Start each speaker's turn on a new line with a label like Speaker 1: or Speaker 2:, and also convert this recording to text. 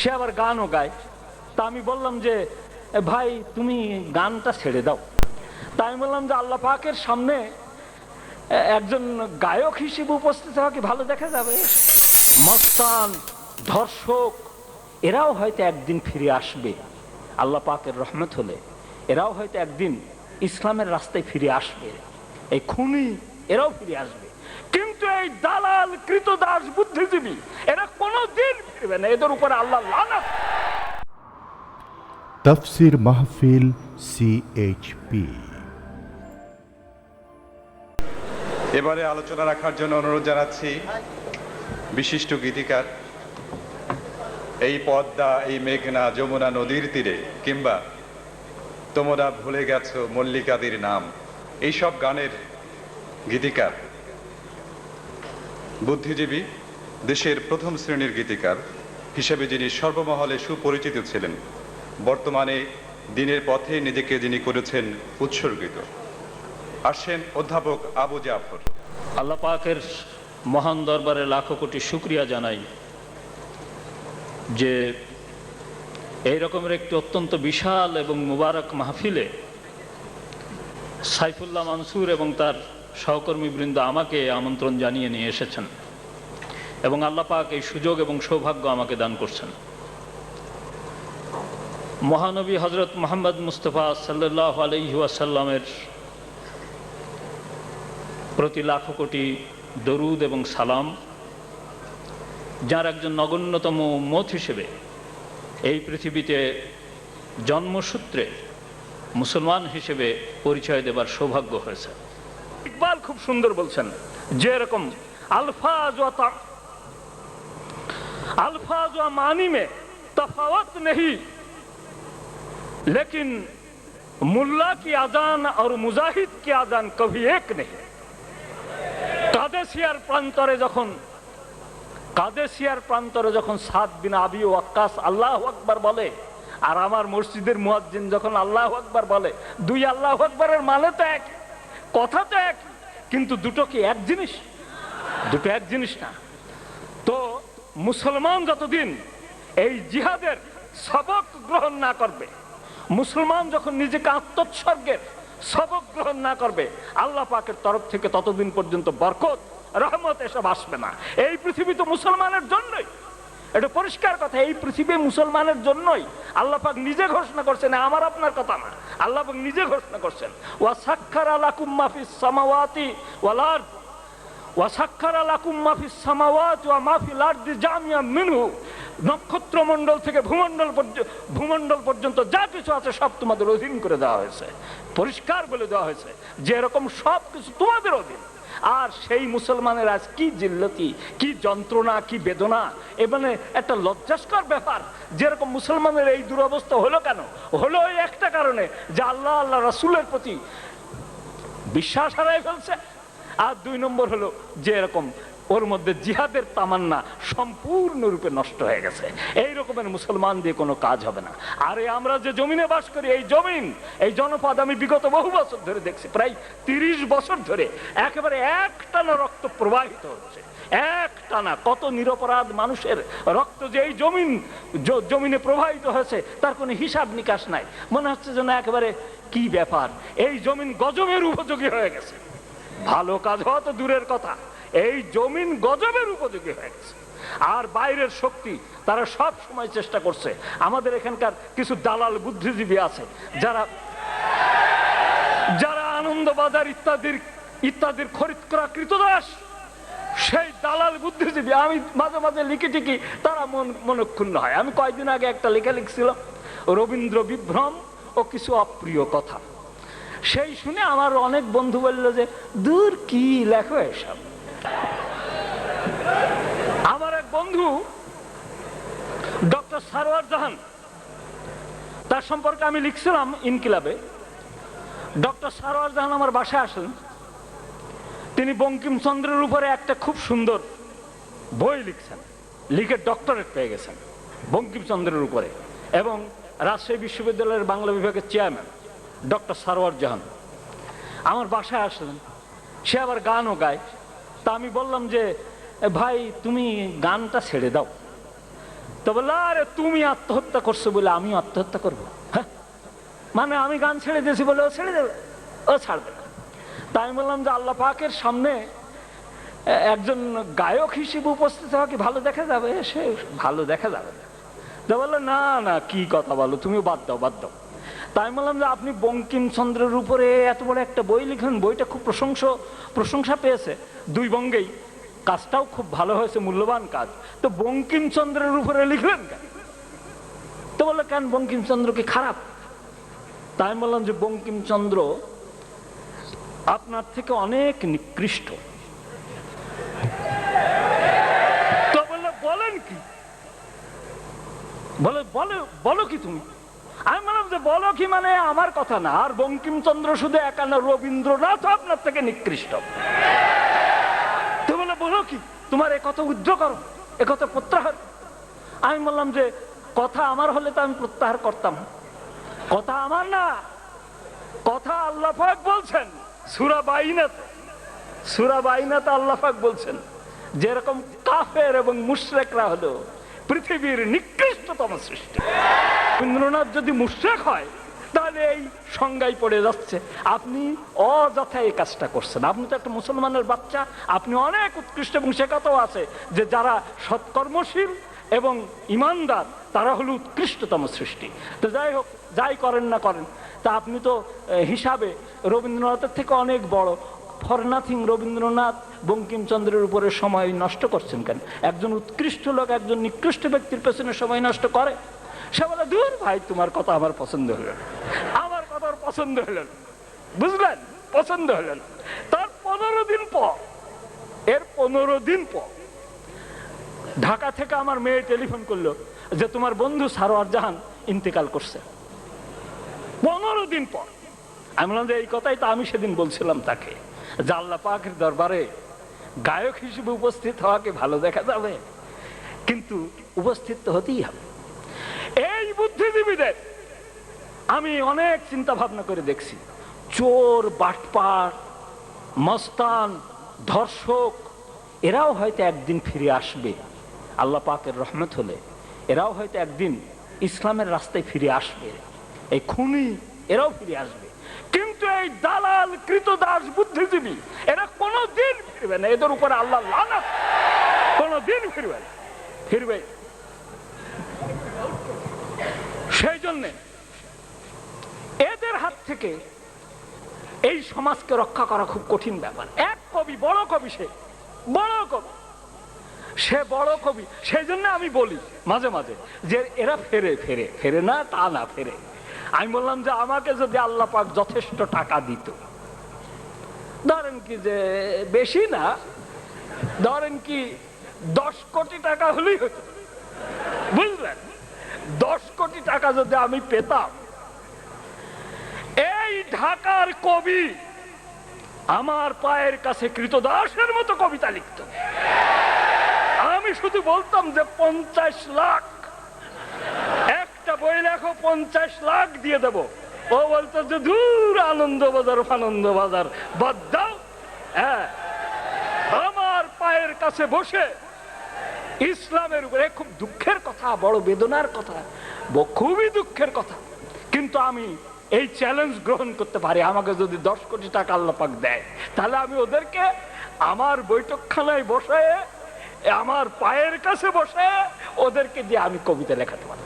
Speaker 1: সে আবার গানও গায়। তা আমি বললাম যে ভাই, তুমি গানটা ছেড়ে দাও। তা আমি বললাম যে, আল্লাহ পাকের সামনে একজন গায়ক হিসেবে উপস্থিত হওয়া কি ভালো দেখা যাবে? মস্তান, ধর্ষক, এরাও হয়তো একদিন ফিরে আসবে। আল্লাহ পাকের রহমত হলে এরাও হয়তো একদিন ইসলামের রাস্তায় ফিরে আসবে। এই খুনি এরাও ফিরে আসবে। কিন্তু এই দালাল কৃতদাস বুদ্ধিজীবী এরা কোনো দিন ফিরবে না। এদের উপরে আল্লাহ লানত।
Speaker 2: তফসির মাহফিল সিএইচপি
Speaker 3: এবারে আলোচনা রাখার জন্য অনুরোধ জানাচ্ছি বিশিষ্ট গীতিকার এই পদ্মা এই মেঘনা যমুনা নদীর তীরে কিংবা তোমরা ভুলে গেছো মল্লিকাদির নাম এইসব গানের গীতিকার। বুদ্ধিজীবী, দেশের প্রথম শ্রেণির গীতিকার হিসেবে যিনি সর্বমহলে সুপরিচিত ছিলেন, বর্তমানে দিনের পথে নিজেকে যিনি করেছেন উৎসর্গিত। আসছেন অধ্যাপক আবু জাফর।
Speaker 1: আল্লাহ পাকের মহান দরবারে লাখো কোটি শুক্রিয়া জানাই যে এই রকমের একটি অত্যন্ত বিশাল এবং মুবারক মাহফিলে সাইফুল্লাহ মানসুর এবং তার সহকর্মীবৃন্দ আমাকে আমন্ত্রণ জানিয়ে নিয়ে এসেছেন এবং আল্লাহ পাক এই সুযোগ এবং সৌভাগ্য আমাকে দান করছেন। মহানবী হজরত মোহাম্মদ মুস্তফা সাল্লাহ আলহি ওয়াসাল্লামের প্রতি লাখো কোটি দরুদ এবং সালাম, যার একজন নগণ্যতম মত হিসেবে এই পৃথিবীতে জন্মসূত্রে মুসলমান হিসেবে পরিচয় দেবার সৌভাগ্য হয়েছে। খুব সুন্দর বলছেন যে এরকম আলফাজ ওয়া তা- अल्फाज व मानी में तफावत नहीं लेकिन मुल्ला की আজান और मुजाहिद की আজান कभी एक नहीं কাদেশিয়ার প্রান্তরে যখন কাদেশিয়ার প্রান্তরে যখন সাত বিন আবি ওয়াক্কাস আল্লাহ আকবার বলে আর আমার মসজিদের মুয়াজ্জিন যখন আল্লাহ আকবার বলে দুই আল্লাহ আকবরের মানে তো এক কথা তো এক কিন্তু দুটো কি এক জিনিস? দুটো এক জিনিস না। তো মুসলমান যতদিন এই জিহাদের সবক গ্রহণ না করবে, মুসলমান যখন নিজেকে আত্মোৎসর্গের সবক গ্রহণ না করবে, আল্লাহ পাকের তরফ থেকে ততদিন পর্যন্ত বরকত, রহমত এসব আসবে না। এই পৃথিবী তো মুসলমানের জন্যই। এটা পরিষ্কার কথা, এই পৃথিবী মুসলমানের জন্যই আল্লাহ পাক নিজে ঘোষণা করছেন আমার আপনার কথা না। আল্লাহ পাক নিজে ঘোষণা করছেন, ওয়া সাক্ষার মাফিস সামাওয়াতি ওয়াল আরদ ওয়াসাক্ষার আলাকুম মাফিস সামাওয়াত ওয়া মাফিল আরদি জামিয়া মিনহু। নক্ষত্র মণ্ডল থেকে ভূমণ্ডল ভূমণ্ডল পর্যন্ত যা কিছু আছে সব তোমাদের অধীন করে দেওয়া হয়েছে, পরিষ্কার বলে দেওয়া হয়েছে। যে এরকম সব কিছু তোমাদের অধীন আর সেই মুসলমানের আজ কি জিল্লতি, কি যন্ত্রণা, কি বেদনা, এবারে একটা লজ্জাস্কর ব্যাপার, যেরকম মুসলমানের এই দুরবস্থা হলো কেন? হলো ওই একটা কারণে যে আল্লাহ আল্লাহ রাসুলের প্রতি বিশ্বাস হারাই ফেলছে। আর দুই নম্বর হলো যে এরকম ওর মধ্যে জিহাদের তামান্না সম্পূর্ণরূপে নষ্ট হয়ে গেছে। এই রকমের মুসলমান দিয়ে কোনো কাজ হবে না। আরে আমরা যে জমিনে বাস করি, এই জমিন, এই জনপদ আমি বিগত বহু বছর ধরে দেখছি। প্রায় তিরিশ বছর ধরে একেবারে একটানা রক্ত প্রবাহিত হচ্ছে। এক টানা কত নিরপরাধ মানুষের রক্ত যে এই জমিন জমিনে প্রবাহিত হয়েছে, তার কোনো হিসাব নিকাশ নাই। মনে হচ্ছে যেন একেবারে কি ব্যাপার? এই জমিন গজবের উপযোগী হয়ে গেছে। ভালো কাজ হওয়া তো দূরের কথা। এই জমিন গজবের উপযোগী হয়ে গেছে আর বাইরের শক্তি তারা সব সময় চেষ্টা করছে। আমাদের এখানকার কিছু দালাল বুদ্ধিজীবী আছে, যারা যারা আনন্দবাজার ইত্যাদির ইত্যাদির খরিদ করা কৃতদাস, সেই দালাল বুদ্ধিজীবী, আমি মাঝে মাঝে লিখে টিকি তারা মন মনক্ষুণ্ণ হয়। আমি কয়েকদিন আগে একটা লেখা লিখছিলাম, রবীন্দ্র বিভ্রম ও কিছু অপ্রিয় কথা। সেই শুনে আমার অনেক বন্ধু বলল যে, দূর কি লেখো এসব? আমার এক বন্ধু, ডক্টর সারোয়ার জাহান, তার সম্পর্কে আমি লিখছিলাম ইনকিলাবে। ডক্টর সারোয়ার জাহান আমার বাসায় আসেন। তিনি বঙ্কিমচন্দ্রের উপরে একটা খুব সুন্দর বই লিখছেন। লিখে ডক্টরেট পেয়ে গেছেন বঙ্কিমচন্দ্রের উপরে এবং রাজশাহী বিশ্ববিদ্যালয়ের বাংলা বিভাগের চেয়ারম্যান, ডক্টর সারোয়ার জাহান। আমার বাসায় আসলেন সে আবার গানও গায়। তা আমি বললাম যে ভাই, তুমি গানটা ছেড়ে দাও। তো বলল, আরে, তুমি আত্মহত্যা করছ বলে আমি আত্মহত্যা করব? হ্যাঁ। মানে আমি গান ছেড়ে দিয়েছি বলে ও ছেড়ে দেবে, ও ছাড়বে তাই আমি বললাম যে, আল্লাহ পাকের সামনে একজন গায়ক হিসেবে উপস্থিত হওয়া কি ভালো দেখা যাবে? সে, ভালো দেখা যাবে না। বলল, না না, কি কথা বলো তুমি বাদ দাও বাদ দাও। তাই বললাম যে আপনি বঙ্কিমচন্দ্রের উপরে এত বড় একটা বই লিখলেন, বইটা খুব প্রশংস, প্রশংসা পেয়েছে। দুই বঙ্গেই। কাজটাও খুব ভালো হয়েছে, মূল্যবান কাজ। তো বঙ্কিমচন্দ্রের উপরে লিখলেন কেন? তো বলল, কেন বঙ্কিমচন্দ্র কি খারাপ? তাই বললাম যে বঙ্কিমচন্দ্র আপনার থেকে অনেক নিকৃষ্ট। তো বলেন কি? বলো বলো কি তুমি? আমি বললাম যে বলো কি মানে আমার কথা না, আর বঙ্কিমচন্দ্র শুধু একা না রবীন্দ্রনাথ আপনার থেকে নিকৃষ্ট। তুমি বলে কি, তোমার এ কথা উদ্র করো, এ কথা প্রত্যাহার আমি বললাম যে, কথা আমার হলে তো আমি প্রত্যাহার করতাম। কথা আমার না, কথা আল্লাহ পাক বলছেন, সুরা বাইনাতে সুরা বাইনাতে আল্লাহ পাক বলছেন, যেরকম কাফের এবং মুশরেকরা হলো, পৃথিবীর নিকৃষ্টতম সৃষ্টি। রবীন্দ্রনাথ যদি মুশরেক হয়, তাহলে এই সংজ্ঞায় পড়ে যাচ্ছে। আপনি অযথা এই কাজটা করছেন। আপনি তো একটা মুসলমানের বাচ্চা, আপনি অনেক উৎকৃষ্ট এবং কথাও আছে যে যারা সৎকর্মশীল এবং ইমানদার, তারা হলো উৎকৃষ্টতম সৃষ্টি। তো যাই হোক, যাই করেন না করেন, তা আপনি তো হিসাবে রবীন্দ্রনাথের থেকে অনেক বড়। ফর নাথিং রবীন্দ্রনাথ বঙ্কিমচন্দ্রের উপরে সময় নষ্ট করছেন কেন? একজন উৎকৃষ্ট লোক, একজন নিকৃষ্ট ব্যক্তির পেছনে সময় নষ্ট করে। সে বলে, দূর ভাই, তোমার কথা আমার পছন্দ হলো আমার কথা পছন্দ হলো না। বুঝলেন? পছন্দ হলো না। তার পনেরো দিন পর, এর পনেরো দিন পর, ঢাকা থেকে আমার মেয়ে টেলিফোন করল যে, তোমার বন্ধু সারোয়ার জাহান ইন্তেকাল করছে। পনেরো দিন পর, আমি বললাম যে, এই কথাই তো আমি সেদিন বলছিলাম তাকে, যে আল্লাহ দরবারে গায়ক হিসেবে উপস্থিত হওয়াকে ভালো দেখা যাবে। কিন্তু উপস্থিত তো হতেই হবে। বুদ্ধিজীবীদের আমি অনেক চিন্তা ভাবনা করে দেখছি। চোর, বাটপার, মস্তান, ধর্ষক, এরাও হয়তো একদিন ফিরে আসবে। আল্লাহ পাকের রহমত হলে এরাও হয়তো একদিন ইসলামের রাস্তায় ফিরে আসবে। এই খুনি এরাও ফিরে আসবে। কিন্তু এই দালাল, কৃতদাস, বুদ্ধিজীবী, এরা কোনো দিন ফিরবে না। এদের উপরে আল্লাহ লানত। কোনো দিন ফিরবে না। ফিরবে সেই জন্যে। এদের হাত থেকে এই সমাজকে রক্ষা করা খুব কঠিন ব্যাপার। এক কবি, বড় কবি সে, বড় কবি। সে বড় কবি, সেই জন্য আমি বলি মাঝে মাঝে যে এরা ফেরে ফেরে ফেরে না, তা না, ফেরে। আমি বললাম যে আমাকে যদি আল্লাহ পাক যথেষ্ট টাকা দিত, ধরেন কি যে বেশি না, ধরেন কি দশ কোটি টাকা হলেই হতো। বুঝলেন? দশ কোটি টাকা যদি আমি পেতাম, এই ঢাকার কবি আমার পায়ের কাছে কৃতদাসের মতো কবিতা লিখত। আমি শুধু বলতাম যে পঞ্চাশ লাখ, একটা বই লেখো, পঞ্চাশ লাখ দিয়ে দেব। ও বলতো যে দূর আনন্দ বাজার বাজার, বাদ দাও। হ্যাঁ আমার পায়ের কাছে বসে ইসলামের উপরে খুব দুঃখের কথা, বড় বেদনার কথা। খুবই দুঃখের কথা। কিন্তু আমি এই চ্যালেঞ্জ গ্রহণ করতে পারি। আমাকে যদি দশ কোটি টাকা আল্লাপাক দেয়, তাহলে আমি ওদেরকে আমার বৈঠকখানায় বসে, আমার পায়ের কাছে বসে ওদেরকে দিয়ে আমি কবিতা লেখাতে পারি